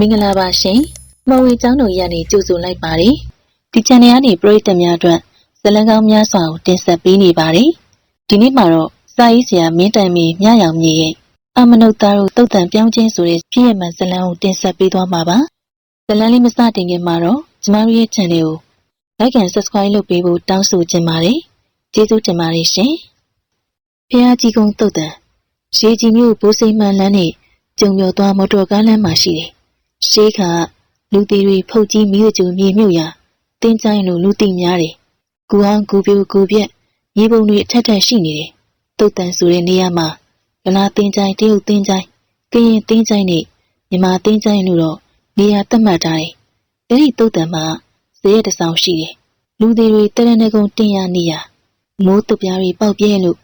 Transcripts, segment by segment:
မင်္ဂလာပါရှင်။မဝေကျောင်းတော်ရနေကြိုဆိုလိုက်ပါတယ်။ဒီ channel ကနေပရိသတ်များအတွက်ဇာတ်လမ်းကောင်းများစွာကိုတင်ဆက်ပေးနေပါတယ်။ဒီနေ့မှာတော့စာရေးဆရာမင်းတိုင်မီမြရောင်မြေရဲ့အမနုဿာတို့တုတ်တန်ပြောင်းခြင်းဆိုတဲ့ပြည့်ရမှန်ဇာတ်လမ်းကိုတင်ဆက်ပေးသွားမှာပါ။ဇာတ်လမ်းလေးမစတင်ခင်မှာတော့ကျမတို့ရဲ့ channel ကို like and subscribe လုပ်ပေးဖို့တောင်းဆိုချင်ပါတယ်။ကျေးဇူးတင်ပါတယ်ရှင်။ဖះကြီးကုန်းတုတ်တန်ရေကြီးမြို့ဘိုးစိမ်းမှန်လမ်းနဲ့ကျုံမြော်သွားမော်တော်ကားလမ်းမှာရှိတယ်။ ရှေးခါလူတီတွေဖုတ်ကြီးမိသကြိုမြေမြုပ်ရာတင်းကျိုင်းလိုလူတီများတယ်။ကူအောင်ကူပြိုကူပြက်မြေပုံတွေအထက်ထက်ရှိနေတယ်။တုတ်တန်ဆိုတဲ့နေရာမှာဗလာတင်းကျိုင်းတရုတ်တင်းကျိုင်းကရင်တင်းကျိုင်းနဲ့မြန်မာတင်းကျိုင်းလို့တော့နေရာသတ်မှတ်ထားတယ်။အဲဒီတုတ်တန်မှာဇရက်တစ်ဆောင်ရှိတယ်။လူတွေတရဏဂုံတင်ရနေရမိုးတပြားတွေပေါက်ပြဲလို့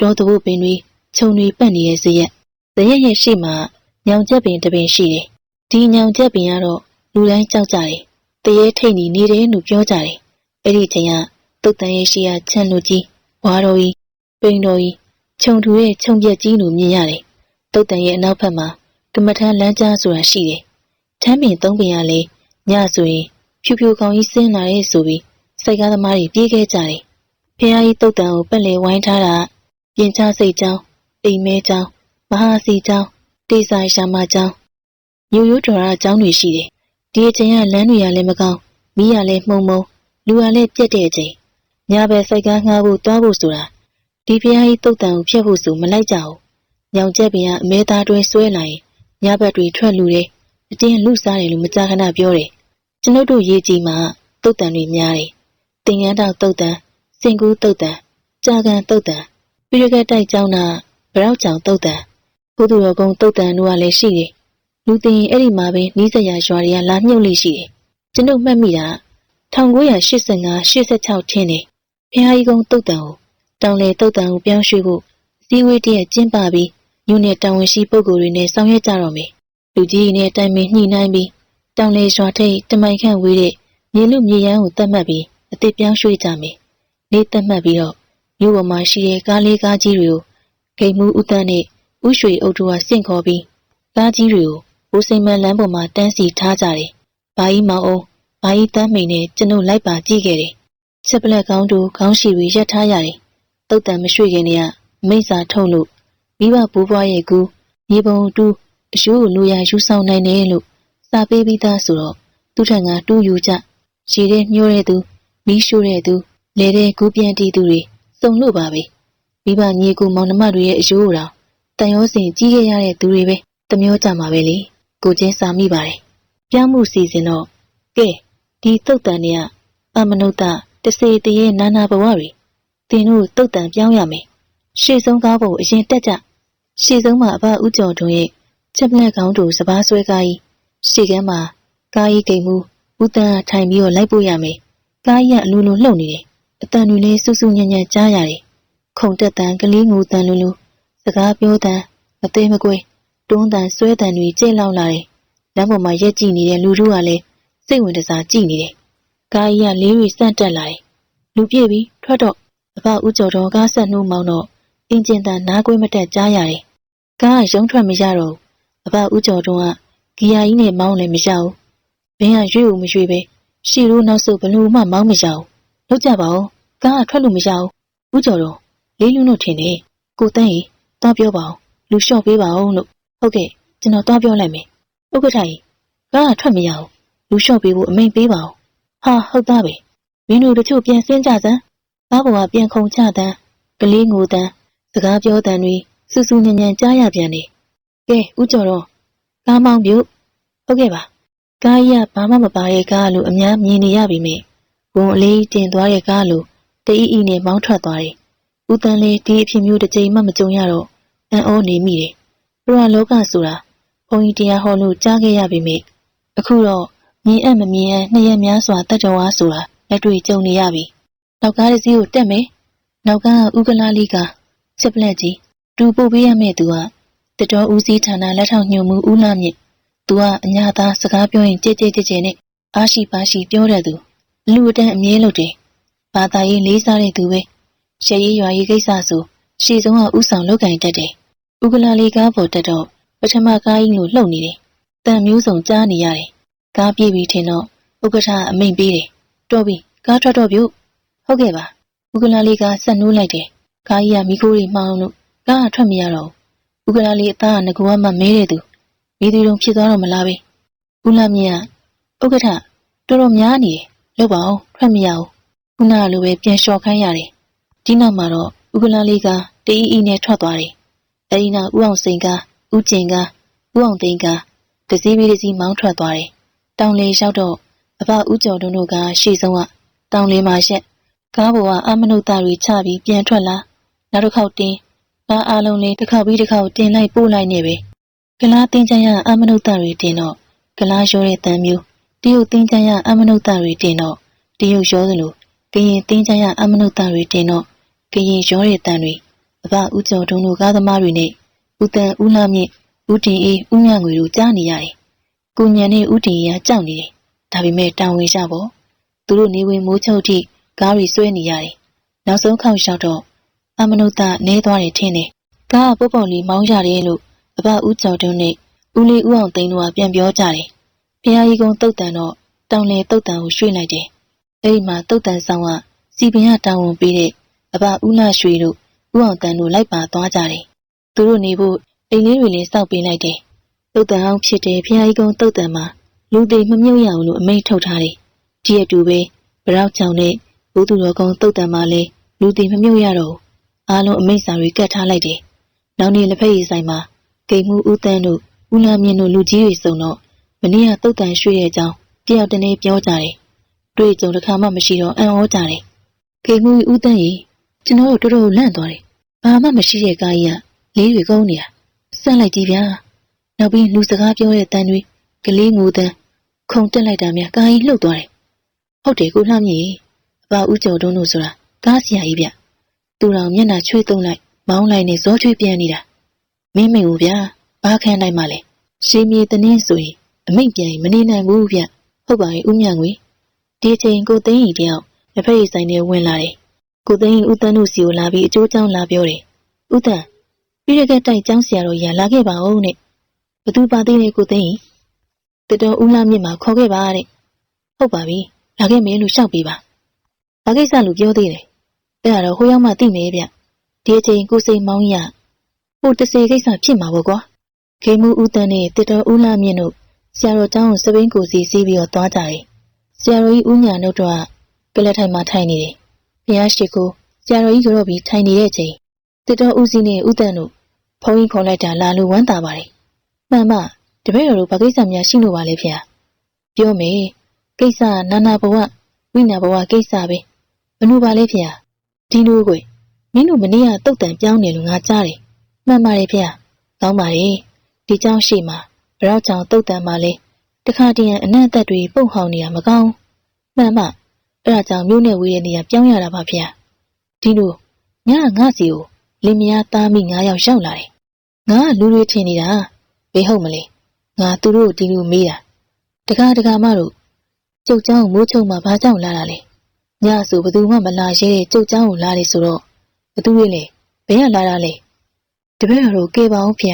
တောတဘုတ်ပင်တွေခြုံတွေပတ်နေတဲ့ဇရက်ဇရက်ရဲ့ရှေ့မှာညောင်ချက်ပင်တစ်ပင်ရှိတယ်။ ဒီညောင်ချက်ပင်ကတော့လူတိုင်းကြောက်ကြတယ်။တရေထိတ်နေနေတယ်လို့ပြောကြတယ်။အဲ့ဒီချိန်ကတုတ်တန်ရဲ့ရှေ့ကချမ်းလူကြီးဝါတော်ကြီးပိန်တော်ကြီးခြုံထူရဲ့ခြုံပြက်ကြီးလို့မြင်ရတယ်။တုတ်တန်ရဲ့အနောက်ဘက်မှာကမ္မထမ်းလမ်းကြားဆိုတာရှိတယ်။ထမ်းပင်သုံးပင်ကလည်းညဆိုရင်ဖြူဖြူကောင်းကြီးဆင်းလာတဲ့ဆိုပြီးစိတ်ကားသမားတွေပြေးခဲ့ကြတယ်။ဖះကြီးတုတ်တန်ကိုပက်လေဝိုင်းထားတာပြင်ချစိတ်ချောင်းအိမ်မဲချောင်းမဟာစီချောင်းတေဆိုင်ရှာမချောင်း ညိုရိုးတော်ရချောင်းတွေရှိတယ်။ဒီအချိန်ကလမ်းတွေကလည်းမကောင်းမီးကလည်းမှုံမှုံလူကလည်းပြက်တဲ့အချိန်ညဘက်စိတ်ကားငှားဖို့တွားဖို့ဆိုတာဒီဖះကြီးတုတ်တန်ကိုဖျက်ဖို့ဆိုမလိုက်ကြဘူး။ညောင်ချက်ပင်ကအမဲသားတွဲဆွဲလာရင်ညဘက်တွေထွက်လူတယ်အတင်းလူစားတယ်လို့မကြာခဏပြောတယ်။ကျွန်ုပ်တို့ရေးကြီးမှာတုတ်တန်တွေများတယ်။တင်ငန်းတောက်တုတ်တန်စင်ကူးတုတ်တန်ကြာကန်တုတ်တန်ပြရကက်တိုက်ကျောင်းနာဗရောက်ချောင်တုတ်တန်ဘုသူတော်ကုန်းတုတ်တန်တို့ကလည်းရှိတယ်။ လူတင်အဲ့ဒီမှာပဲနီးစပ်ရာရွာတွေကလာမြုပ်လိရှိတယ်။ကျွန်ုပ်မှတ်မိတာ1985 86ထင်းတယ်။ဖះကြီးကုန်းတုတ်တန်ကိုတောင်လေတုတ်တန်ကိုပြောင်းရွှေ့ဖို့စီဝေးတည်းကျင်းပပြီးညနေတာဝန်ရှိပုဂ္ဂိုလ်တွေနဲ့ဆောင်ရွက်ကြတော့မယ်။လူကြီးနဲ့တိုင်ပင်ညှိနှိုင်းပြီးတောင်လေရွာထိပ်တမိုင်ခန့်ဝေးတဲ့မြေလူမြေရန်ကိုတတ်မှတ်ပြီးအစ်စ်ပြောင်းရွှေ့ကြမယ်။နေတတ်မှတ်ပြီးတော့မြို့ပေါ်မှာရှိတဲ့ကားလေးကားကြီးတွေကိုဂိမ်မှုဥတန်းနဲ့ဥရွှေအုပ်တို့ကစင့်ခေါ်ပြီးကားကြီးတွေကို ဘိုးစိမ်မန်လမ်းပေါ်မှာတန်းစီထားကြတယ်။ဘာကြီးမောင်အောင်ဘာကြီးတန်းမိန်နဲ့ကျွန်ုပ်လိုက်ပါကြည့်ခဲ့တယ်။ချက်ပလက်ကောင်းတို့ခေါင်းရှိတွေရက်ထားရတယ်။တုတ်တန်မရွှေ့ခင်တည်းကမိစ္ဆာထုံလို့မိဘဘိုးဘွားရဲ့ကူမြေပုံတူးအရှိုးကိုလူရယူဆောင်နိုင်တယ်လို့စာပေးပြီးသားဆိုတော့သူထံကတူးယူကြရေထဲညှိုးတဲ့သူမီးရှို့တဲ့သူလေတဲ့ကူးပြန်တီးသူတွေစုံလို့ပါပဲမိဘညီကူမောင်နှမတွေရဲ့အယိုးတော်တန်ရောစင်ကြီးခဲ့ရတဲ့သူတွေပဲတမျိုးကြမှာပဲလေ ကိုချင်းစာမိပါတယ်ပြောင်းမှုစီစဉ်တော့ကဲဒီတုတ်တန်တွေကအမနုဿတစေတရေနာနာဘဝတွေသင်တို့တုတ်တန်ပြောင်းရမယ်ရှေ့ဆုံးကားဖို့အရင်တက်ကြရှေ့ဆုံးမှာအဘဥကျော်တွင်ရဲ့ချက်ပလက်ကောင်းတို့စပားဆွဲကားကြီးရှေ့ကမ်းမှာကားကြီးကိမ်မှုဦးတန်းထိုင်ပြီးတော့လိုက်ပို့ရမယ်ကားကြီးကအလိုလိုလှုပ်နေတယ်အတန်တွေလည်းစူးစူးညံ့ညံ့ကြားရတယ်ခုံတက်တန်ကလေးငူတန်လူလူစကားပြောတန်မသေးမကွဲ တွန်းတန်ဆွဲတန်တွေကြိတ်လောက်လာတယ်လမ်းပေါ်မှာရက်ကြည့်နေတဲ့လူတို့ကလည်းစိတ်ဝင်တစားကြည့်နေတယ်ကားကြီးကလေးတွေစန့်တက်လာတယ်လူပြည့်ပြီးထွက်တော့အဘဦးကျော်တော်ကားဆက်နှိုးမောင်းတော့အင်ဂျင်တန်နားကွေးမတက်ကြားရတယ်ကားကရုံထွက်မရတော့အဘဦးကျော်တော်ကဂီယာကြီးနဲ့မောင်းလည်းမရဘူးဘင်းကရွေ့ဦးမရွေ့ပဲရှီရိုးနောက်ဆုတ်ဘလူးမှမောင်းမရဘူးလောက်ကြပါဦးကားကထွက်လို့မရဘူးဦးကျော်တော်လေးလူတို့ထင်တယ်ကိုတန်းကြီးတောင်းပြောပါအောင်လူလျှော့ပေးပါအောင်လို့ ဟုတ်ကဲ့ကျွန်တော်တောင်းပြောလိုက်မယ်ဥက္ကဋ္ဌကြီးကားကထွက်မရဘူးလူလျှော့ပေးဖို့အမိန်ပေးပါအောင်ဟာဟုတ်သားပဲမင်းတို့တချို့ပြန်ဆင်းကြစမ်းဘားပေါ်ကပြန်ခုံချတန်းကလေးငိုတန်းစကားပြောတန်းတွေစူးစူးညံ့ညံ့ကြားရပြန်တယ်ကဲဦးကျော်တော်ကားမောင်းပြုတ်ဟုတ်ကဲ့ပါကားကြီးကဘာမှမပါတဲ့ကားလို့အများမြင်နေရပြီမေဝန်အလေးတင်သွားတဲ့ကားလို့တအီအီနဲ့မောင်းထွက်သွားတယ်။ဦးတန်းလေးဒီအဖြစ်မျိုးတစ်ကြိမ်မှမကြုံရတော့အံ့ဩနေမိတယ်။ ဘုရားလောကဆိုတာဘုန်းကြီးတရားဟောလို့ကြားခဲ့ရပြီမေအခုတော့မြင်အပ်မမြင်အပ်နှစ်ရက်များစွာတတ်တော်ဝါဆိုတာလက်တွေ့ကြုံနေရပြီ။နောက်ကားတစ်စီးကိုတက်မယ်။နောက်ကဥကလာလီကစစ်ပလက်ကြီးတူပို့ပေးရမယ့်သူကတတော်ဦးစီးဌာနလက်ထောက်ညွှန်မှုဦးလာမြင့်သူကအညာသားစကားပြောရင်ကြဲကြဲကြဲကြဲနဲ့အားရှိပါရှိပြောတဲ့သူလူအတန်းအမြဲလုပ်တယ်။ဘာသာရေးလေးစားတဲ့သူပဲ။ရှေးရေးရွာရေးကိစ္စဆိုရှေ့ဆုံးကဥဆောင်လုပ်ကင်တတ်တယ်။ ဥကလာလေးကားပေါ်တက်တော့ပထမကားကြီးလိုလှုပ်နေတယ်တန်မျိုးစုံကြားနေရတယ်ကားပြေးပြီးထင်တော့ဥက္ကဋ္ဌအမိန်ပေးတယ်တော်ပြီကားထွက်တော့ပြုတ်ဟုတ်ကဲ့ပါဥက္ကလာလေးကဆက်နိုးလိုက်တယ်ကားကြီးကမိခိုးတွေမှောင်းလို့ကားကထွက်မရတော့ဘူးဥက္ကလာလေးအသားကငကူကမှမဲတဲ့သူမိသူတုံဖြစ်သွားတော့မလားပဲဦးလာမြင့်ကဥက္ကဋ္ဌတော်တော်များနေတယ်လို့ပါအောင်ထွက်မရဘူးခုနကလိုပဲပြန်လျှော်ခိုင်းရတယ်ဒီနောက်မှာတော့ဥက္ကလာလေးကတအီအီနဲ့ထွက်သွားတယ် အဲဒီနောက်ဦးအောင်စိန်ကဦးကျင်ကဦးအောင်သိန်းကတစည်းပြီးတစည်းမောင်းထွက်သွားတယ်တောင်လေလျှောက်တော့အဘဦးကျော်တို့ကရှေ့ဆုံးကတောင်လေမှာရက်ကားပေါ်ကအမနုဿတွေချပြီးပြန်ထွက်လာနောက်တစ်ခေါက်တင်းကားအားလုံးလေးတစ်ခေါက်ပြီးတစ်ခေါက်တင်လိုက်ပို့လိုက်နေပဲကလားတင်းချမ်းရအမနုဿတွေတင်တော့ကလားရောတဲ့တန်မျိုးတရုတ်တင်းချမ်းရအမနုဿတွေတင်တော့တရုတ်ရောသလိုကရင်တင်းချမ်းရအမနုဿတွေတင်တော့ကရင်ရောတဲ့တန်တွေ အဘဦးကျော်တို့ကားသမားတွေနဲ့ဦးတန်ဦးလှမြင့်ဦးတင်အေးဦးမြငွေတို့ကြားနေရတယ်ကိုညံနဲ့ဦးတင်ရကြောက်နေတယ်ဒါပေမဲ့တောင်ဝင်ကြပေါ့သူတို့နေဝင်မိုးချုပ်ထိကားတွေဆွဲနေရတယ်နောက်ဆုံးခေါက်လျှောက်တော့အမနုဿနဲသွားတယ်ထင်တယ်ကားကပုတ်ပုတ်လေးမောင်းရတယ်လို့အဘဦးကျော်တုံးနဲ့ဦးလေးဦးအောင်သိန်းတို့ကပြန်ပြောကြတယ်ဖះကြီးကုန်းတုတ်တန်တော့တောင်လေတုတ်တန်ကိုရွှေ့လိုက်တယ်အဲဒီမှာတုတ်တန်ဆောင်ကစီပင်ကတောင်းဝန်ပေးတဲ့အဘဦးလာရွှေတို့ ဦးအောင်တန်တို့လိုက်ပါသွားကြတယ်သူတို့နေဖို့အိမ်လေးတွေလည်းစောက်ပေးလိုက်တယ်တုတ်တန်အောင်ဖြစ်တဲ့ဖះကြီးကုန်းတုတ်တန်မှာလူတွေမမြုပ်ရအောင်လို့အမိန့်ထုတ်ထားတယ်ဒီအတူပဲဗရောက်ချောင်နဲ့ဘုသူတော်ကုန်းတုတ်တန်မှာလည်းလူတွေမမြုပ်ရတော့အားလုံးအမိန့်စာတွေကတ်ထားလိုက်တယ်နောက်နေ့လက်ဖက်ရည်ဆိုင်မှာဂိမ်မှုဦးတန်းတို့ဦးလာမြင့်တို့လူကြီးတွေစုံတော့မနေ့ကတုတ်တန်ရွှေ့ရဲ့အကြောင်းတယောက်တည်းပြောကြတယ်တွေ့ကြုံတစ်ခါမှမရှိတော့အံ့ဩကြတယ်ဂိမ်မှုဦးတန်းကြီး ကျွန်တော်တို့တော်တော်လန့်သွားတယ်ဘာမှမရှိတဲ့ကားကြီးကလေးတွေကုန်းနေတာစက်လိုက်ကြည့်ဗျာနောက်ပြီးလူစကားပြောတဲ့တန်တွေကလေးငိုတန်းခုံတက်လိုက်တာများကာကြီးလှုပ်သွားတယ်ဟုတ်တယ်ကိုလှမြင့်အဘဦးကျော်တုံးတို့ဆိုတာကားဆရာကြီးဗျသူတော်မျက်နှာချွေးသုံးလိုက်မောင်းလိုက်နဲ့ဇောချွေးပြန်နေတာမင်းမိန်ဦးဗျာဘာခံနိုင်မှလဲရှေးမြေတနည်းဆိုရင်အမိတ်ပြန်မနေနိုင်ဘူးဗျဟုတ်ပါရဲ့ဦးမြငွေဒီချိန်ကိုသိန်းကြီးတယောက်လက်ဖက်ရည်ဆိုင်ထဲဝင်လာတယ် ကိုသိန်းဦးတန်းတို့စီကိုလာပြီးအကျိုးကြောင်းလာပြောတယ်ဦးတန်းပြီးရတဲ့တိုက်ကျောင်းဆရာတော်ရလာခဲ့ပါဦးနဲ့ဘသူပါသေးလဲကိုသိန်းတတော်ဦးလာမြင့်မှာခေါ်ခဲ့ပါတဲ့ဟုတ်ပါပြီလာခဲ့မယ်လို့ရှောက်ပေးပါဘာကိစ္စလို့ပြောသေးတယ်အဲ့ဒါတော့ဟိုရောက်မှသိမယ်ဗျဒီအချိန်ကိုစိန်မောင်းရဟိုတစေကိစ္စဖြစ်မှာပေါ့ကွာခေမှုဦးတန်းနဲ့တတော်ဦးလာမြင့်တို့ဆရာတော်ကျောင်းကိုစပိန်ကိုစီစီးပြီးတော့သွားကြတယ်ဆရာတော်ကြီးဦးညာတို့တော့ကလက်ထိုင်မှာထိုင်နေတယ် ဘုရားရှိခိုးဆရာတော်ကြီးကြောပြီးထိုင်နေတဲ့အချိန်တတော်ဦးစီးနဲ့ဦးတန်းတို့ဖုန်းကြီးခေါ်လိုက်တာလာလို့ဝမ်းသာပါတယ်မှန်မှတပည့်တော်တို့ဘာကိစ္စများရှိလို့ပါလဲဖေ။ပြောမယ်ကိစ္စနာနာဘဝဝိညာဘဝကိစ္စပဲဘလို့ပါလဲဖေ။ဒီလိုကိုမင်းတို့မနေ့ကတုတ်တန်ပြောင်းနေလို့ငါကြားတယ်။မှန်ပါတယ်ဖေ။ကောင်းပါတယ်ဒီเจ้าရှိမှာဘရောက်ကြောင်တုတ်တန်မှာလဲတခါတည်းအနံ့အသက်တွေပုတ်ဟောင်နေတာမကောင်းမှန်မှ အဲ့ဒါကြောင့်မြို့နယ်ဝေးရဲ့နေရာပြောင်းရတာပါဖေ။ဒီလိုညငါစီကိုလင်မယားသားမိ9ယောက်ရောက်လာတယ်။ငါကလူတွေထင်နေတာဘေးဟုတ်မလဲငါသူတို့ဒီလိုမေးတာတကားတကားမတို့ကျုပ်เจ้าမိုးချုံမှာဘာကြောင့်လာတာလဲညဆိုဘသူမှမလာရဲတဲ့ကျုပ်เจ้าကိုလာတယ်ဆိုတော့ဘသူတွေလဲဘယ်ကလာတာလဲတပည့်တော်တို့ကဲပါအောင်ဖေ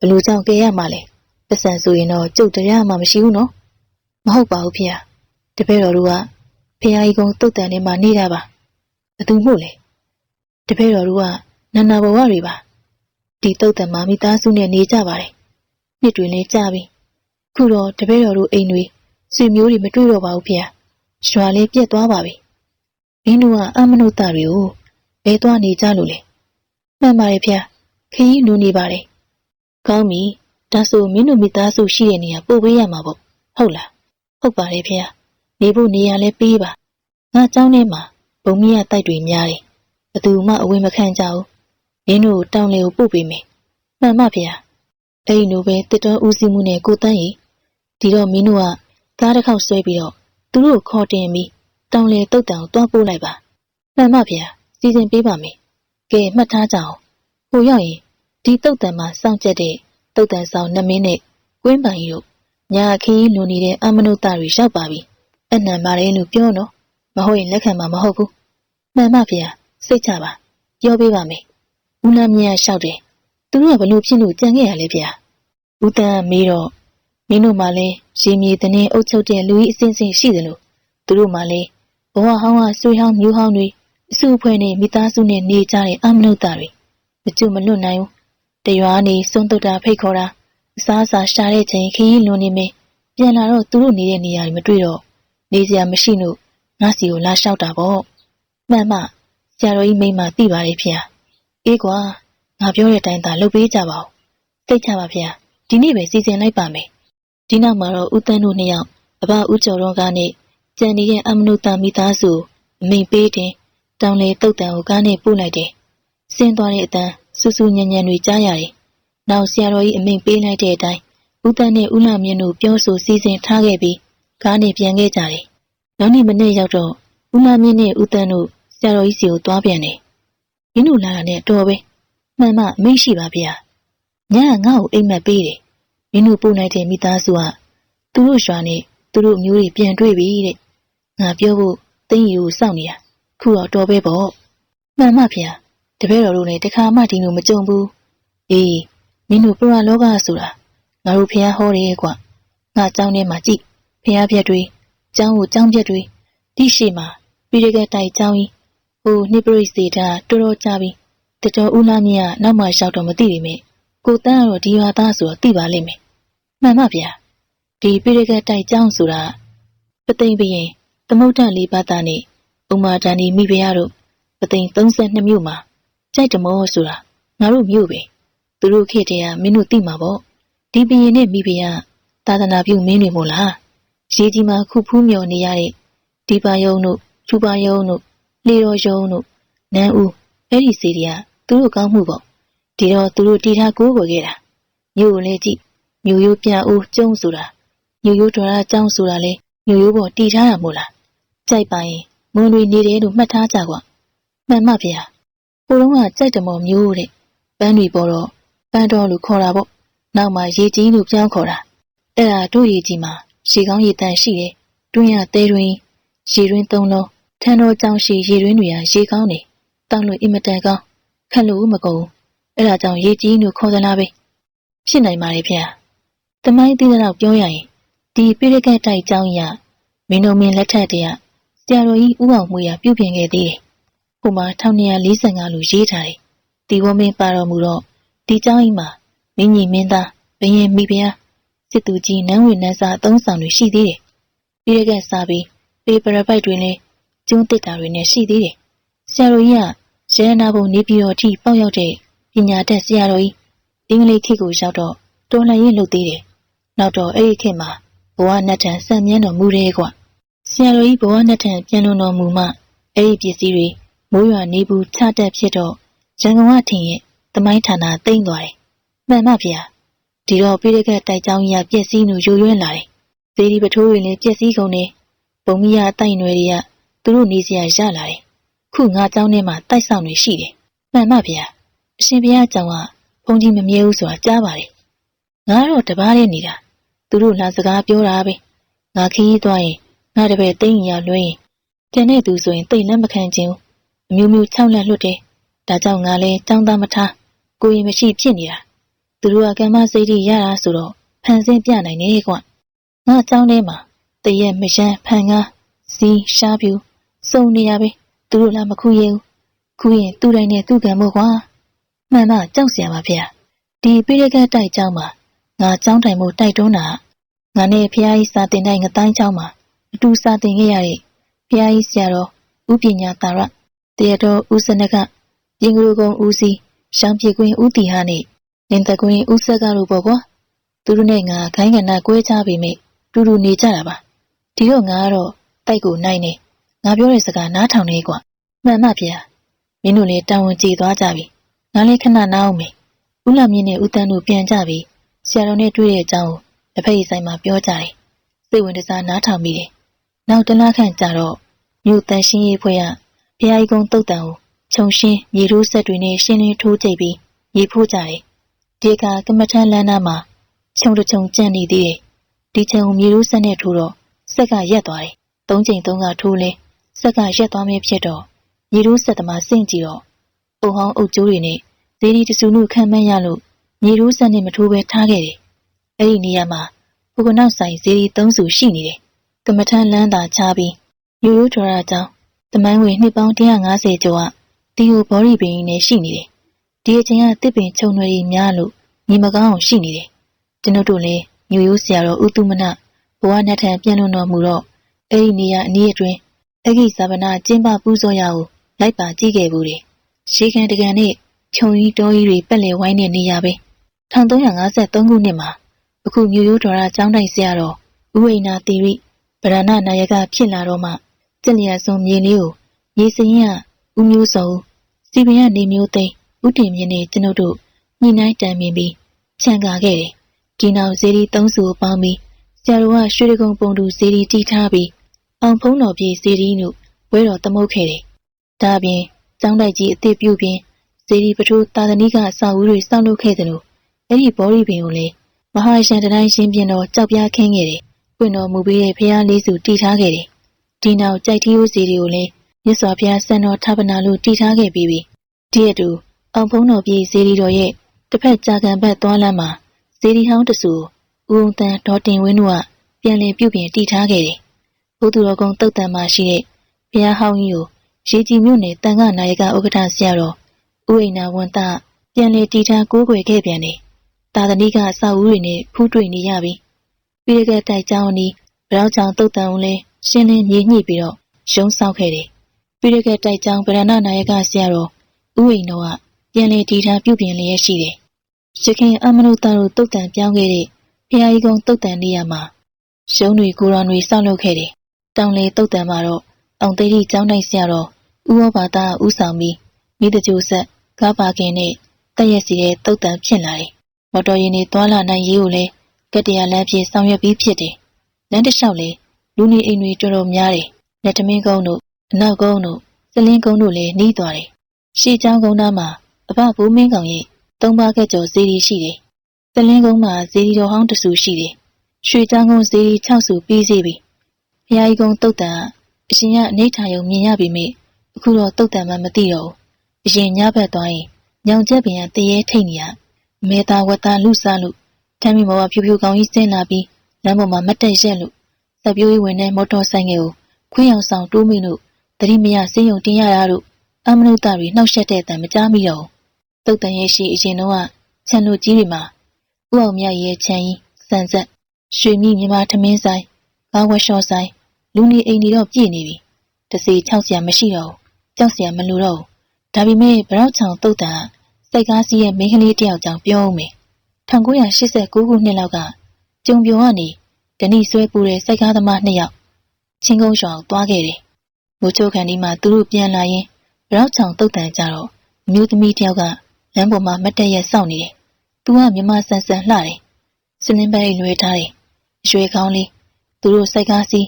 ဘလူကြောင့်ကဲရမှာလဲပတ်စံဆိုရင်တော့ကျုပ်တရားမှမရှိဘူးနော်မဟုတ်ပါဘူးဖေတပည့်တော်တို့က ဖះကြီးကုန်းတုတ်တန်ထဲမှာနေတာပါဘသူမို့လဲတပည့်တော်တို့ကနန္နာဘဝတွေပါဒီတုတ်တန်မှာမိသားစုနဲ့နေကြပါတယ်နှစ်တွေလည်းကြာပြီခုတော့တပည့်တော်တို့အိမ်တွေဆွေမျိုးတွေမတွေ့တော့ပါဘူးဖေ။ရွာလေးပြက်သွားပါပြီ။မင်းတို့ကအမနုဿတွေကိုဘဲသွားနေကြလို့လေ။မှန်ပါတယ်ဖေ။ခရီးနူးနေပါတယ်။ကောင်းပြီ။ဒါဆိုမင်းတို့မိသားစုရှိတဲ့နေရာပို့ပေးရမှာပေါ့။ဟုတ်လား။ဟုတ်ပါတယ်ဖေ။ နေဖို့နေရာလည်းပေးပါ။ငါเจ้าထဲမှာဘုံမီးရတိုက်တွေများတယ်။ဘသူမှအဝင်မခံကြဘူး။မင်းတို့တောင်းလေကိုပို့ပေးမယ်။မှန်ပါဖေ။အဲ့ဒီလိုပဲတစ်တော်ဦးစီးမှုနဲ့ကိုတန်းရီဒီတော့မင်းတို့ကကားတစ်ခေါက်ဆွဲပြီးတော့သူတို့ခေါ်တင်ပြီးတောင်လေတုတ်တံကိုတွားပို့လိုက်ပါမှန်ပါဗျာစီစဉ်ပေးပါမယ်ကဲမှတ်ထားကြအောင်ဟိုရောက်ရင်ဒီတုတ်တံမှာစောင့်ကြက်တဲ့တုတ်တံဆောင်နှမင်းနဲ့ကွင်းပိုင်တို့ညာခီးလွန်နေတဲ့အမနုဿတွေရောက်ပါပြီ အနံပါတယ်လို့ပြောတော့မဟုတ်ရင်လက်ခံမှာမဟုတ်ဘူးမှန်ပါဗျာစိတ်ချပါပြောပေးပါမယ်ဦးလမ်းမြတ်လျှောက်တယ်သူတို့ကဘလို့ဖြစ်လို့ကြံခဲ့ရလဲဗျာဦးတန်းမေးတော့မင်းတို့မှလည်းရေမြေတနေအုပ်ချုပ်တဲ့လူကြီးအစင်းစင်းရှိတယ်လို့သူတို့မှလည်းဘဝဟောင်းကဆွေဟောင်းမျိုးဟောင်းတွေအစုအဖွဲ့နဲ့မိသားစုနဲ့နေကြတဲ့အမနုဿတွေမကျွမလွတ်နိုင်ဘူးတရွာနေစွန့်တုတ်တာဖိတ်ခေါ်တာအစားအစာရှာတဲ့ချိန်ခရီးလွန်နေမယ်ပြန်လာတော့သူတို့နေတဲ့နေရာတွေမတွေ့တော့ နေစရာမရှိလို့ငါစီကိုလာလျှောက်တာပေါ့မှန်မှဆရာတော်ကြီးမိမသိပါတယ်ဖေ။အေးကွာငါပြောတဲ့အတိုင်းသာလုပ်ပေးကြပါဦး။သိချပါဖေ။ဒီနေ့ပဲစီစဉ်လိုက်ပါမယ်။ဒီနောက်မှာတော့ဦးတန်းတို့နှစ်ယောက်အဘဦးကျော်တော်ကနေကြံနေတဲ့အမနုတမိသားစုအမိန်ပေးတယ်တောင်လေတုတ်တန်ကိုကားနဲ့ပို့လိုက်တယ်။ဆင်းသွားတဲ့အတန်းစူးစူးညံ့ညံ့တွေကြားရတယ်။နောက်ဆရာတော်ကြီးအမိန်ပေးလိုက်တဲ့အတိုင်းဦးတန်းနဲ့ဦးလာမြင့်တို့ပြောဆိုစီစဉ်ထားခဲ့ပြီး ကားနဲ့ပြန်ခဲ့ကြတယ်။နောက်နေ့မနေ့ရောက်တော့ဦးလာမြင့်နဲ့ဦးတန်းတို့ဆရာတော်ကြီးစီကိုသွားပြန်တယ်။မင်းတို့လာတာနဲ့တော်ပဲ။မှန်မှမိတ်ရှိပါဗျာ။ညကငါ့ကိုအိမ်မက်ပေးတယ်။မင်းတို့ပို့လိုက်တဲ့မိသားစုကသူတို့ရွာနဲ့သူတို့မျိုးတွေပြန်တွေ့ပြီတဲ့။ငါပြောဖို့တင်းရီကိုစောင့်နေတာ။ခုတော့တော်ပဲပေါ့။မှန်မှဗျာ။တပည့်တော်တို့လည်းတခါမှဒီလိုမကြုံဘူး။အေးမင်းတို့ပရလောကဆိုတာငါတို့ဖះဟောတယ်ကွ။ငါเจ้าထဲမှာကြည့် ဖျားပြက်တွေကျောင်းကိုကျောင်းပြက်တွေတိရှိမှာပြီးရကတိုက်ကျောင်းကြီးဟိုနိပရိစေတာတော်တော်ကြပြီတတော်ဦးလာမြင့်ကနောက်မှရောက်တော့မသိပေမဲ့ကိုတန်းကတော့ဒီရွာသားဆိုတော့သိပါလိမ့်မယ်မှန်ပါဗျာဒီပြီးရကတိုက်ကျောင်းဆိုတာပသိမ်ဘရင်သမုဒ္ဒလေးပါးသားနဲ့ဥမာဒန်ဒီမိဖုရားတို့ပသိမ်32မြို့မှာကြိုက်တမောဆိုတာငါတို့မြို့ပဲသူတို့ခေတ္တရမင်းတို့သိမှာပေါ့ဒီဘရင်နဲ့မိဖုရားသာသနာပြုမင်းတွေမို့လား ရေးကြီးမှာခုဖူးမြော်နေရတဲ့ဒီပါယုံတို့ချူပါယုံတို့လေတော်ယုံတို့နန်းဦးအဲ့ဒီစီတွေကသူတို့ကောင်းမှုပေါ့ဒီတော့သူတို့တီထားကိုးကွယ်ခဲ့တာမြို့ကိုလည်းကြည့်မြို့ရိုးပြအိုးကျုံဆိုတာမြို့ရိုးတော်ရအကြောင်းဆိုတာလေမြို့ရိုးပေါ်တီထားရမို့လားကြိုက်ပါရင်မွန်တွေနေတယ်လို့မှတ်ထားကြကွာမှန်မှဗျာဟိုတုန်းကကြိုက်တယ်မော်မျိုးတဲ့ပန်းတွေပေါ်တော့ပန်းတော်လို့ခေါ်တာပေါ့နောက်မှရေကြီးလို့ပြောင်းခေါ်တာအဲ့ဒါတို့ရေကြီးမှာ ရေကောင်းရေတန်ရှိတယ်။တွင်းရသေးတွင်ရေတွင်းသုံးလုံးထန်းတော်ကြောင့်ရှိရေတွင်းတွေဟာရေကောင်းတယ်။တောက်လို့အင်မတန်ကောင်းခက်လို့မကုန်။အဲ့ဒါကြောင့်ရေကြီးလို့ခေါ်သလားပဲ။ဖြစ်နိုင်ပါလေဖေ။တမိုင်းသိတဲ့တော့ပြောရရင်ဒီပိရကက်တိုက်ကြောင်းရမင်းတို့မင်းလက်ထက်တရဆရာတော်ကြီးဥအောင်မွေရပြုပြင်ခဲ့သေးတယ်။ဟိုမှာ1245လို့ရေးထားတယ်။ဒီဝမင်းပါတော်မူတော့ဒီကြောင်းကြီးမှာမင်းကြီးမင်းသားဘရင်မိဖုရား စစ်သူကြီးနန်းဝင်နန်းစားအသုံးဆောင်တွေရှိသေးတယ်။ပြီးရကစားပြီးပေပရပိုက်တွေလည်းကျုံးတစ်တာတွေနဲ့ရှိသေးတယ်။ဆရာတော်ကြီးကရဲနာဘုံနေပြီးတော့အထိပေါက်ရောက်တဲ့ပညာတတ်ဆရာတော်ကြီးအင်္ဂလိပ်ခေတ်ကိုရောက်တော့တော်လှန်ရေးလုပ်သေးတယ်။နောက်တော့အဲ့ဒီခေတ်မှာဘဝနှစ်ထန်စံမြန်းတော်မူတယ်ကွ။ဆရာတော်ကြီးဘဝနှစ်ထန်ပြန်လွန်တော်မူမှအဲ့ဒီပစ္စည်းတွေမိုးရွာနေဘူးချတက်ဖြစ်တော့ရန်ကုန်ကထင်ရဲ့တမိုင်းဌာနတိမ့်သွားတယ်။မှန်ပါဗျာ။ ဒီတော့ပိရကတ်တိုက်ကြောင်းကြီးကပြက်စီးနူယိုယွင်းလာတယ်။သေးဒီပထိုးတွေလည်းပြက်စီးကုန်တယ်။ပုံမီယာအတိုက်နွယ်တွေကသူတို့နေစရာရလာတယ်။ခုငါကြောင်းထဲမှာတိုက်ဆောင်တွေရှိတယ်။မှန်ပါဗျာ။အရှင်ဘုရားကြောင်းကဘုံကြီးမမြဲဘူးဆိုတာကြားပါတယ်။ငါတော့တပားနဲ့နေတာ။သူတို့လာစကားပြောတာပဲ။ငါခီးသွားရင်ငါတပည့်တိတ်ရလွှဲရင်တန်တဲ့သူဆိုရင်တိတ်လက်မခံခြင်းအမျိုးမျိုးခြောက်လက်လွတ်တယ်။ဒါကြောင့်ငါလည်းကြောင်းသားမထားကိုရင်မရှိဖြစ်နေတာ သူတို့ကကမ္မစိတ်ထိရတာဆိုတော့ဖန်ဆင်းပြနိုင်တယ်ကွငါအကြောင်းထဲမှာတရက်မရန်ဖန်ကားဇီးရှားပြူစုံနေရပဲသူတို့လားမခုရဲဘူးခုရင်သူ့တိုင်းနဲ့သူ့ကံမို့ကွာမှန်ပါကြောက်စရာပါဖေ။ဒီပိရကတ်တိုက်ကြောင်းမှာငါကြောင်းတိုင်မို့တိုက်တွန်းတာငါနဲ့ဖះကြီးစာတင်တိုင်းငတိုင်းကြောင်းမှာအတူစာတင်ခဲ့ရတဲ့ဖះကြီးဆရာတော်ဥပညာတာရတရတော်ဦးစနကပြင်ကူကုံဦးစီးရှောင်းပြေကွင်းဦးတီဟာနဲ့ လင်တကွင်းဦးဆက်ကတို့ပေါ့ကွာသူတို့နဲ့ငါခိုင်းကနာကွဲချပေမဲ့တူတူနေကြတာပါဒီတော့ငါကတော့တိုက်ကိုနိုင်နေငါပြောတဲ့စကားနားထောင်နေကွာမှန်ပါဗျာမင်းတို့လည်းတာဝန်ကျေသွားကြပြီငါလည်းခဏနားအောင်မယ်ဦးလာမြင့်နဲ့ဦးတန်းတို့ပြန်ကြပြီဆရာတော်နဲ့တွေ့တဲ့အကြောင်းကိုလက်ဖက်ရည်ဆိုင်မှာပြောကြတယ်စိတ်ဝင်စားနားထောင်မိတယ်နောက်တလားခန့်ကြာတော့မြို့တန်ရှင်းရေးဖွဲ့ကဘုရားကြီးကုန်းတုတ်တန်ကိုခြုံရှင်းမြေထိုးဆက်တွေနဲ့ရှင်းလင်းထိုးကြိတ်ပြီးရေဖိုးကြတယ် ဒီကကမ္မထန်လန်းနာမှာခြုံတချုံကြံ့နေသေးတယ်ဒီခြုံမြေထိုးဆက်နဲ့ထိုးတော့ဆက်ကရက်သွားတယ်သုံးချိန်သုံးကထိုးလဲဆက်ကရက်သွားမယ်ဖြစ်တော့မြေထိုးဆက်သမားစင့်ကြည့်တော့အုံဟောင်းအုပ်ကျိုးတွေနဲ့ဇေဒီတဆူနုခံမှန်းရလို့မြေထိုးဆက်နဲ့မထိုးပဲထားခဲ့တယ်အဲ့ဒီနေရာမှာဟိုကနောက်ဆိုင်ဇီရီသုံးစုရှိနေတယ်ကမထန်လန်းသာချပြီးယူရိုဒေါ်လာကြောင်းတမိုင်းဝင်နှစ်ပေါင်း150ကျော်ကတီယိုဘော်ရီပင်နဲ့ရှိနေတယ် ဒီအချိန်ကတစ်ပင်ခြုံရွယ်ကြီးများလို့ညီမကောင်းအောင်ရှိနေတယ်ကျွန်ုပ်တို့လည်းညိုရိုးဆရာတော်ဥတုမနဘဝနဲ့ထံပြန်လွန်တော်မူတော့အဲ့ဒီနေရာအနည်းအတွင်းအဲ့ဒီဇာပနာကျင်းပပူဇော်ရအောင်လိုက်ပါကြည့်ခဲ့ဘူးတယ်ရှေးခံတကန်နဲ့ခြုံကြီးတောကြီးတွေပက်လေဝိုင်းတဲ့နေရာပဲ1353ခုနှစ်မှာအခုမြို့ရိုးတော်ရာကျောင်းတိုင်ဆရာတော်ဥဝိနာတိရိဗရဏနာယကဖြစ်လာတော့မှကြက်လျက်ဆုံးမြေလေးကိုရေစရင်ကဥမျိုးစုံစီပင်ကနေမျိုးသိမ့် ဥတင်မြင့်နဲ့ကျွန်ုပ်တို့ညှိနှိုင်းတန်မြင်ပြီးခြံကာခဲ့တယ်ဒီနောက်ဇေဒီသုံးစုကိုပေါင်းပြီးဆရာတော်ကရွှေတကုံပုံတူဇေဒီတီးထားပြီးအောင်ဖုံးတော်ပြေဇေဒီတို့ဝဲတော်သမုတ်ခဲ့တယ်ဒါပြင်ကျောင်းတိုက်ကြီးအစ်စ်ပြုတ်ပြင်ဇေဒီပထိုးသာသနိကအဆောက်အဦတွေစောင့်လုပ်ခဲ့တယ်လို့အဲ့ဒီဘောရီပင်ကိုလည်းမဟာရှန်တတိုင်းရှင်ပြင်တော်ကြောက်ပြားခင်းခဲ့တယ်။ပွင့်တော်မူပြီးတဲ့ဖျားလေးစုတည်ထားခဲ့တယ်။ဒီနောက်ကြိုက်ထီးဦးစီတွေကိုလည်းမြတ်စွာဘုရားစံတော်ထပ်ပနာလို့တည်ထားခဲ့ပြီးပြီ။ဒီအတူ အောင်ဖုံးတော်ပြည်ဇေဒီတော်ရဲ့တစ်ဖက်ကြာကန်ဘက်သွားလမ်းမှာဇေဒီဟောင်းတဆူဦးုံတန်ဒေါ်တင်ဝင်းတို့ကပြန်လည်ပြုပြင်တည်ထားခဲ့တယ်။ဘုသူတော်ကုံတုတ်တန်မှာရှိတဲ့ဘုရားဟောင်းကြီးကိုရေကြီးမြို့နယ်တန်ခါနာယကဥက္ကဋ္ဌဆရာတော်ဦးအိနာဝန်တပြန်လည်တည်ထားကိုးကွယ်ခဲ့ပြန်တယ်။သာသနိကအဆောက်အဦတွေနဲ့ဖူးတွေ့နေရပြီ။ပြီးရကတိုက်ကျောင်းအနီးဗရောက်ချောင်တုတ်တန်ဦးလဲရှင်းလင်းမြေညှိပြီးတော့ရုံးဆောက်ခဲ့တယ်။ပြီးရကတိုက်ကျောင်းဗရဏနာယကဆရာတော်ဦးအိမ်တော်က ပြန်လည်တည်ထားပြုပြင်လျက်ရှိတယ်။ရခင်အမနုတာတို့တုတ်တန်ပြောင်းခဲ့တဲ့ဖျားကြီးကုန်းတုတ်တန်နေရာမှာရုံးတွေကိုရောင်တွေဆောက်လုပ်ခဲ့တယ်။တောင်လေတုတ်တန်မှာတော့အောင်သိတိကျောင်းတိုက်ဆရာတော်ဦးဝဘာသာဦးဆောင်ပြီးမိတကြိုဆက်ကားပါကင်နဲ့တက်ရက်စီတဲ့တုတ်တန်ဖြစ်လာတယ်။မော်တော်ယာဉ်တွေသွာလာနိုင်ရေးကိုလည်းကတရလမ်းပြေဆောင်ရွက်ပြီးဖြစ်တယ်။လမ်းတစ်လျှောက်လေလူနေအိမ်တွေတော်တော်များတယ်။လက်တမင်းကုန်းတို့အနောက်ကုန်းတို့စလင်းကုန်းတို့လည်းနှီးသွားတယ်။ရှေးချောင်းကုန်းသားမှာ အဖဘိုးမင်းကောင်ရဲ့သုံးပါးကကြော်ဇီရီရှိတယ်။စလင်းကုန်းမှာဇီရီတော်ဟောင်းတဆူရှိတယ်။ရွှေချောင်းကုန်းဇီရီ6ဆူပြီးစီပြီ။ဘုရားကြီးကုန်းတုတ်တန်အရှင်ကအနေထားယုံမြင်ရပြီမေအခုတော့တုတ်တန်မှမသိတော့ဘူး။အရင်ညဘက်သွားရင်ညောင်ချက်ပင်ကတရေထိတ်နေရမေတာဝတ္တလူစားလို့ထမ်းမိမောကဖြူဖြူကောင်းကြီးဆင်းလာပြီးလမ်းပေါ်မှာမတ်တက်ရက်လို့စပြိုးကြီးဝင်တဲ့မော်တော်ဆိုင်ငယ်ကိုခွင်းအောင်ဆောင်တိုးမိလို့တတိမယစင်းယုံတင်ရတာတို့အမနုဿတွေနှောက်ယှက်တဲ့အတန်မကြားမိတော့ဘူး တုတ်တန်ရဲ့ရှိအရင်တော့ခြံလူကြီးတွေမှာဥအောင်မြရဲ့ခြံကြီးစံဆက်ရွှေမြမြမထမင်းဆိုင်ကားဝက်လျှော့ဆိုင်လူနေအိမ်တွေတော့ပြည့်နေပြီတစီ၆ဆရာမရှိတော့ဘူးကြောက်ဆရာမလိုတော့ဘူးဒါပေမဲ့ဗရောက်ချောင်တုတ်တန်စိတ်ကားစီးရဲ့မိန်းကလေးတယောက်ကြောင့်ပြောဦးမယ်1989ခုနှစ်လောက်ကကျုံပြုံကနေဒဏိဆွဲပူတဲ့စိတ်ကားသမားနှစ်ယောက်ချင်းကုန်းရွာကိုသွားခဲ့တယ်။မိုးချိုခန်ဒီမှာသူတို့ပြန်လာရင်ဗရောက်ချောင်တုတ်တန်ကြတော့အမျိုးသမီးတယောက်က လမ်းပေါ်မှာမတ်တက်ရက်စောင့်နေတယ်။သူကမြမဆန်ဆန်လှတယ်။စနင်းပန်းလွှဲထားတယ်။ရွှေကောင်းလေးသူတို့စိတ်ကားစီး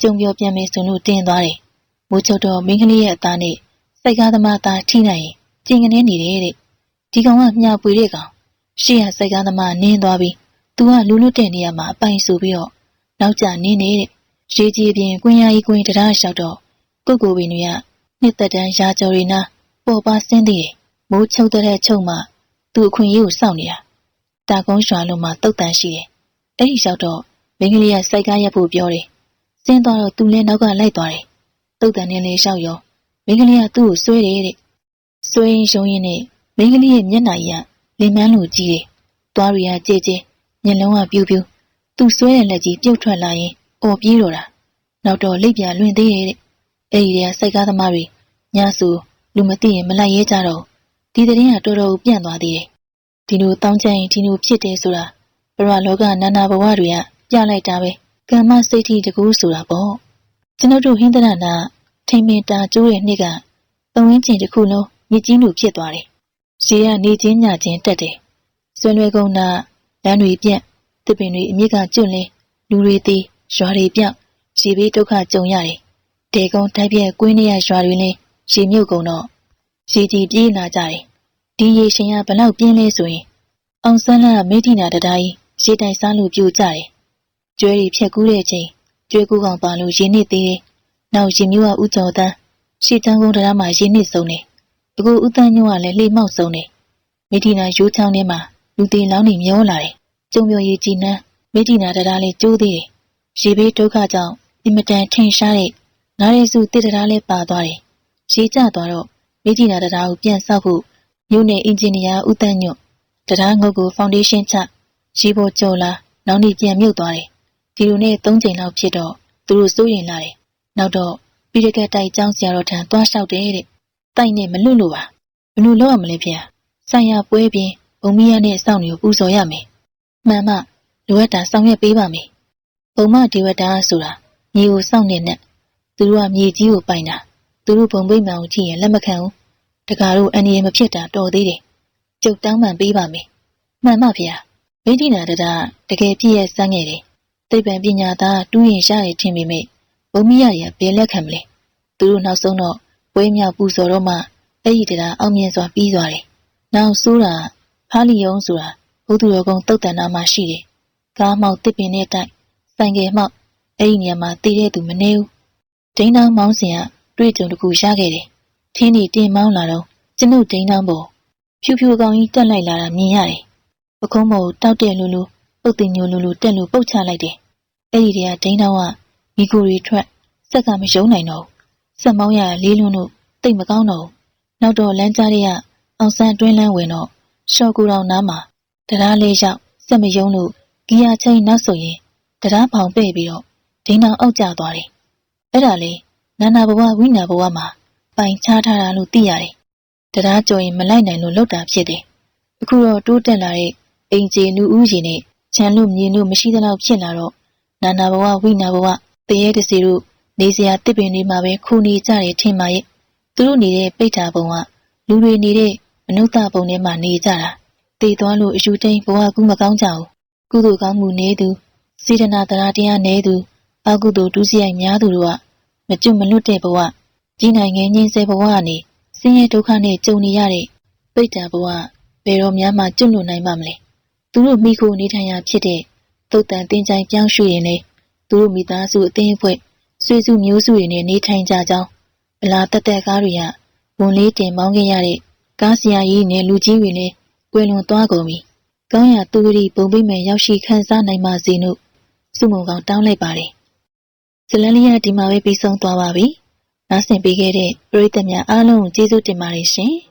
ကျုံပြောပြန်မယ်ဆိုလို့တင်းသွားတယ်။မိုးချိုတော့မိန်းကလေးရဲ့အသားနဲ့စိတ်ကားသမားသားထိနိုင်ရင်ကျင်ကနေနေတယ်တဲ့။ဒီကောင်ကမြပွေတဲ့ကောင်ရှေ့ရစိတ်ကားသမားနင်းသွားပြီးသူကလူလွတ်တဲ့နေရာမှာအပိုင်ဆိုပြီးတော့နောက်ကျနင်းနေတဲ့ရေကြီးပြင်ကွင်းရကြီးကွင်းတရားလျှောက်တော့ကုတ်ကိုပင်တွေကနှစ်သက်တန်းရာကျော်ရီနာပေါ်ပါဆင်းသေးတယ် မိုးချုပ်တဲ့ချုပ်မှသူအခွင့်အရေးကိုစောင့်နေတာတာကုန်းရွာလုံးမှာတုတ်တန်ရှိတယ်အဲ့ဒီလျှောက်တော့မင်းကလေးကစိုက်ကားရက်ဖို့ပြောတယ်ဆင်းသွားတော့သူလည်းနောက်ကလိုက်သွားတယ်တုတ်တန်နဲ့လည်းလျှောက်ရောမင်းကလေးကသူ့ကိုဆွဲတယ်တဲ့ဆွဲရင်ရှုံးရင်နဲ့မင်းကလေးရဲ့မျက်နှာကြီးကလင်မန်းလိုကြီးတယ်သွားရီကကြဲကြဲမျက်လုံးကပြူးပြူးသူ့ဆွဲတဲ့လက်ကြီးပြုတ်ထွက်လာရင်အော်ပြေးတော့တာနောက်တော့လိပ်ပြလွင်သေးရဲ့တဲ့အဲ့ဒီတည်းစိုက်ကားသမားတွေညဆိုလူမသိရင်မလိုက်ရဲကြတော့ ဒီတဲ့င်းကတော်တော်ပြန့်သွားသေးတယ်ဒီလိုတောင်းချရင်ဒီလိုဖြစ်တယ်ဆိုတာဘရလောကနာနာဘဝတွေကပြလိုက်တာပဲကမ္မစိတ်ထိတကူဆိုတာပေါ့ကျွန်ုပ်တို့ဟင်းတရနာထိမင်တာကျိုးတဲ့နှစ်ကသုံးဝင်းကျင်တစ်ခုလုံးမြစ်ကြီးလူဖြစ်သွားတယ်ရေကနေချင်းညချင်းတက်တယ်ဆွေလွယ်ကုန်းနာလမ်းတွေပြက်တစ်ပင်တွေအမြင့်ကကျွတ်လင်းလူတွေသေးရွာတွေပြောက်ရေဘေးဒုက္ခကြုံရတယ်ဒေကုန်းတိုက်ပြက်ကွင်းနေရရွာတွေလည်းရေမြုပ်ကုန်တော့ ရေကြီးပြေးလာကြတယ်ဒီရေရှင်ကဘလောက်ပြင်းလဲဆိုရင် အောင်ဆန်းလာမိထီနာတတိုင်းရေတိုင်စားလို့ပြိုကျတယ်ကျွဲတွေဖြက်ကူးတဲ့ချိန်ကျွဲကူးကောင်ပါလို့ရေနစ်သေးတယ်နောက်ရေမျိုးကဥကျော်တန်းရှေ့ချမ်းကုန်းတရားမှာရေနစ်ဆုံးတယ်အခုဥတန်းညို့ကလည်းလှေမောက်ဆုံးတယ်မိထီနာရိုးချောင်းထဲမှာလူသေးလောင်းနေမျောလာတယ်ကျုံပြော်ရည်ကြည်နှမ်းမမိတိနာတရားလေးကျိုးသေးတယ်ရေဘေးဒုက္ခကြောင့်အင်မတန်ထင်ရှားတဲ့ငါးရဲစုတစ်တရားလေးပါသွားတယ်ရေကျသွားတော့ မိတိနာတရားကိုပြန်ဆောက်ဖို့မြို့နယ်အင်ဂျင်နီယာဦးတန်းညွတ်တရားငုတ်ကိုဖောင်ဒေးရှင်းချရေပေါ်ကျော်လာနောက်နေ့ပြန်မြုပ်သွားတယ်ဒီလိုနဲ့၃ချိန်လောက်ဖြစ်တော့သူတို့စိုးရင်လာတယ်နောက်တော့ပြီးရကက်တိုက်ကျောင်းဆရာတော်ထံသွားလျှောက်တယ်တဲ့တိုက်နဲ့မလွတ်လို့ပါဘယ်လိုလုပ်ရမလဲဖေ။ဆိုင်ရပွဲပြင်ဘုံမီးရနဲ့စောင့်နေကိုပူဇော်ရမယ်မှန်မှလိုအပ်တာဆောင်ရွက်ပေးပါမယ်ဘုံမဒေဝတာဆိုတာမြေကိုစောင့်နေနဲ့သူတို့ကမြေကြီးကိုပိုင်တာသူတို့ဘုံပိမှန်ကိုကြည့်ရင်လက်မခံဘူး တကားတို့အန်ရီမဖြစ်တာတော်သေးတယ်ကျုပ်တောင်းပန်ပေးပါမယ်မှန်ပါဗျာမိဒိနာတတာတကယ်ပြည့်ရဲ့စမ်းငယ်တယ်သိပ္ပံပညာသားတူးရင်ရှားရထင်ပေမဲ့ဘုံမီးရရဘယ်လက်ခံမလဲသူတို့နောက်ဆုံးတော့ပွဲမြောက်ပူဇော်တော့မှအဲ့ဒီတရားအောင်မြင်စွာပြီးသွားတယ်နောက်ဆိုးတာဖားလီယုံဆိုတာဘုသူတော်ကုံတုတ်တန်နာမှာရှိတယ်ကားမောက်တစ်ပင်နဲ့တိုက်ဆိုင်ကယ်မောက်အဲ့ဒီနေရာမှာတည်တဲ့သူမနေဘူးဒိန်းတောင်းမောင်းစင်ကတွေ့ကြုံတစ်ခုရခဲ့တယ် ထင်းဒီတင်မောင်းလာတော့ကျွန်ုပ်ဒိန်းတောင်းပေါ်ဖြူဖြူကောင်ကြီးတက်လိုက်လာတာမြင်ရတယ်ပခုံးမော်တောက်တဲ့လူလူပုတ်တင်ညိုလူလူတက်လို့ပုတ်ချလိုက်တယ်အဲ့ဒီတည်းကဒိန်းတောင်းကမိကိုတွေထွက်စက်ကမယုံနိုင်တော့ဘူးစက်မောင်းရလေးလွန်းလို့တိတ်မကောင်းတော့ဘူးနောက်တော့လမ်းကြားတွေကအောင်ဆန်းတွင်းလန်းဝင်တော့ရှော့ကူတော်နားမှာတရားလေးရောက်စက်မယုံလို့ဂီယာချိန်နောက်ဆိုရင်တရားဖောင်ပဲ့ပြီးတော့ဒိန်းအောင်အောက်ကျသွားတယ်။အဲ့ဒါလေနာနာဘဝဝိညာဘဝမှာ ပိုင်ချထားတာလို့သိရတယ်။တရားကြော်ရင်မလိုက်နိုင်လို့လောက်တာဖြစ်တယ်။အခုတော့တိုးတက်လာတဲ့အိမ်ကျေနူဦးရင်နဲ့ချမ်းလို့မြင်လို့မရှိသလောက်ဖြစ်လာတော့နာနာဘဝဝိညာဘဝတရေတစီတို့နေစရာတစ်ပင်တွေမှာပဲခူနေကြတယ်ထင်ပါရဲ့။သူတို့နေတဲ့ပိတ်တာပုံကလူတွေနေတဲ့မနုဿပုံထဲမှာနေကြတာတည်သွားလို့အယူတိန်ဘဝကူးမကောင်းကြဘူးကုသိုလ်ကောင်းမှုနည်းသူစေတနာတရားတရားနည်းသူအကုသိုလ်ဒုစရိုက်များသူတို့ကမကျွတ်မလွတ်တဲ့ဘဝ ကြီးနိုင်ငယ်ငင်းစေဘဝကနေဆင်းရဲဒုက္ခနဲ့ကြုံနေရတဲ့ပိတ်တာဘဝဘယ်တော့မှမကျွတ်လွတ်နိုင်ပါမလဲသူတို့မိခိုနေထိုင်ရာဖြစ်တဲ့တုတ်တန်တင်ချိုင်ပြောင်းရွှေ့ရင်လေသူတို့မိသားစုအသင်းအဖွဲ့ဆွေစုမျိုးစုတွေနဲ့နေထိုင်ကြကြောင်းအလားတက်တက်ကားတွေကဝန်လေးတင်မောင်းခဲ့ရတဲ့ကားဆရာကြီးနဲ့လူကြီးတွေလည်းကွယ်လွန်သွားကုန်ပြီ။ကောင်းရာသူဂရီပုံပိမဲ့ရောက်ရှိခံစားနိုင်ပါစေလို့စုမုံကောင်တောင်းလိုက်ပါတယ်။ဇလန်လီယာဒီမှာပဲပြီးဆုံးသွားပါပြီ။ နားဆင်ပေးခဲ့တဲ့ပရိသတ်များအားလုံးကျေးဇူးတင်ပါတယ်ရှင်။